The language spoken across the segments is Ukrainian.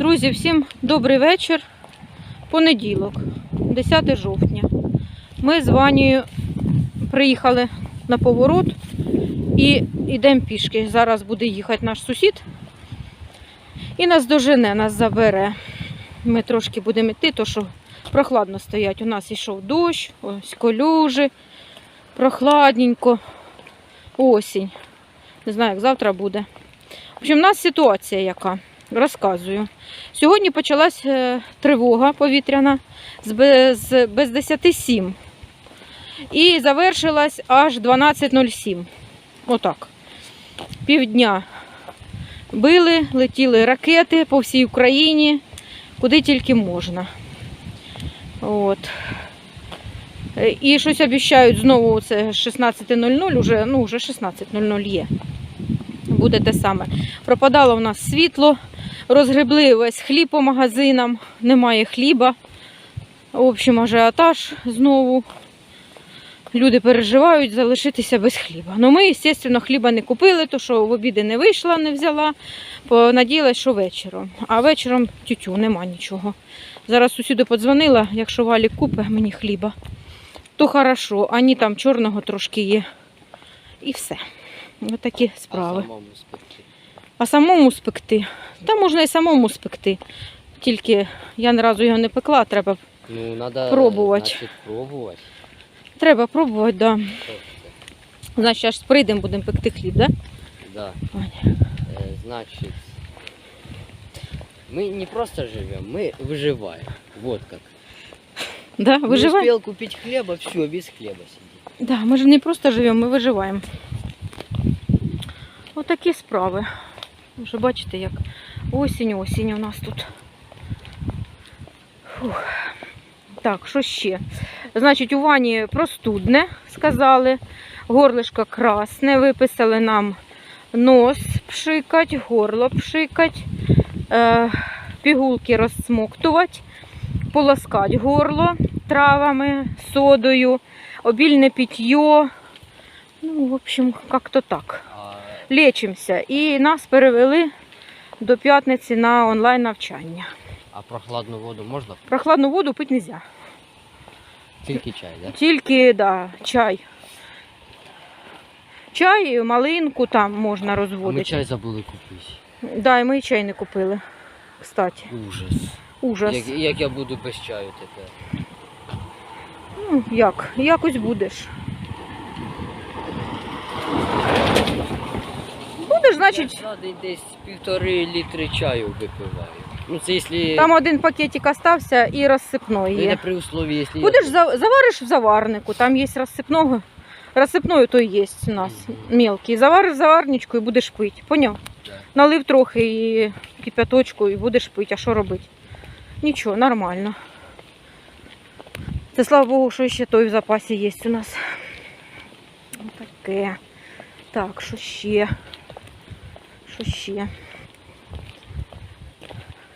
Друзі, всім добрий вечір. Понеділок, 10 жовтня. Ми з Ванією приїхали на поворот і йдемо пішки. Зараз буде їхати наш сусід і нас дожене, нас забере. Ми трошки будемо йти, то що прохладно стоять. У нас йшов дощ, ось колюжі, прохладненько, осінь. Не знаю, як завтра буде. В общем, у нас ситуація яка. Розказую. Сьогодні почалась е, тривога повітряна з без, без 10.07 і завершилась аж 12.07. Отак. Півдня били, летіли ракети по всій Україні, куди тільки можна. От. Е, І щось обіцяють знову це 16.00, уже, ну, вже 16.00 є. Буде те саме. Пропадало в нас світло, розгребли весь хліб по магазинам, немає хліба. В общем, ажіотаж знову. Люди переживають залишитися без хліба. Ну ми, звісно, хліба не купили, то що в обіди не вийшла, не взяла. Понадіялась, що вечором. А вечором тютю, нема нічого. Зараз сусіду подзвонила, якщо Валік купить мені хліба, то хорошо, ані там чорного трошки є. І все. Ось такі справи А самому спекти. А самому спекти. Та можна і самому спекти. Тільки я ні разу його не пекла, треба, Ну, надо Пробувати. Значить, пробувати. треба пробувати, да. Що це? Значить, аж прийдемо, будемо пекти хліб, да? Да. Ваня? Е, значить, мы не просто живем, мы выживаем. Вот как. Да, Не виживаємо? успел купить хлеба, все, без хлеба сидит. Да, ми ж не просто живемо, ми виживаємо. Отакі справи. Вже бачите, як осінь, осінь у нас тут. Фух. Так, що ще? Значить, у Вані простудне, сказали. Горлишко красне, виписали нам нос пшикать, горло пшикать, е, пігулки розсмоктувати, полоскати горло травами, содою, обільне питье. Ну, в общем, как-то так. А, Лечимося. І нас перевели до п'ятниці на онлайн навчання. а прохладну воду можна? Прохладну воду пити не можна. Тільки чай, да? Тільки да, чай. Чай, малинку там можна А ми чай забули купити. Да, і ми і чай не купили. Кстати, Ужас. ужас. Як, як я буду без чаю тепер? Ну, як? Якось будеш. Будеш, значить, Я день десь півтори літри чаю випиваю. Ну це якщо... там один пакетик остався і розсипної Ну, є. при условии, якщо... Будеш за- завариш в заварнику, там є розсипного. Розсипною то є у нас Мгм. мелкий. Завариш заварничку і будеш пити. Поняв? Да. Налив трохи і кипяточку і будеш пити. А що робити? Нічого, нормально. Це слава Богу, що ще той в запасі є у нас. Таке. Так, що ще? Що ще?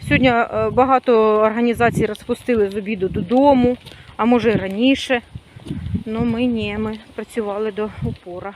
Сьогодні е, багато організацій розпустили з обіду додому, а може і раніше. Ну ми ні, ми працювали до упора.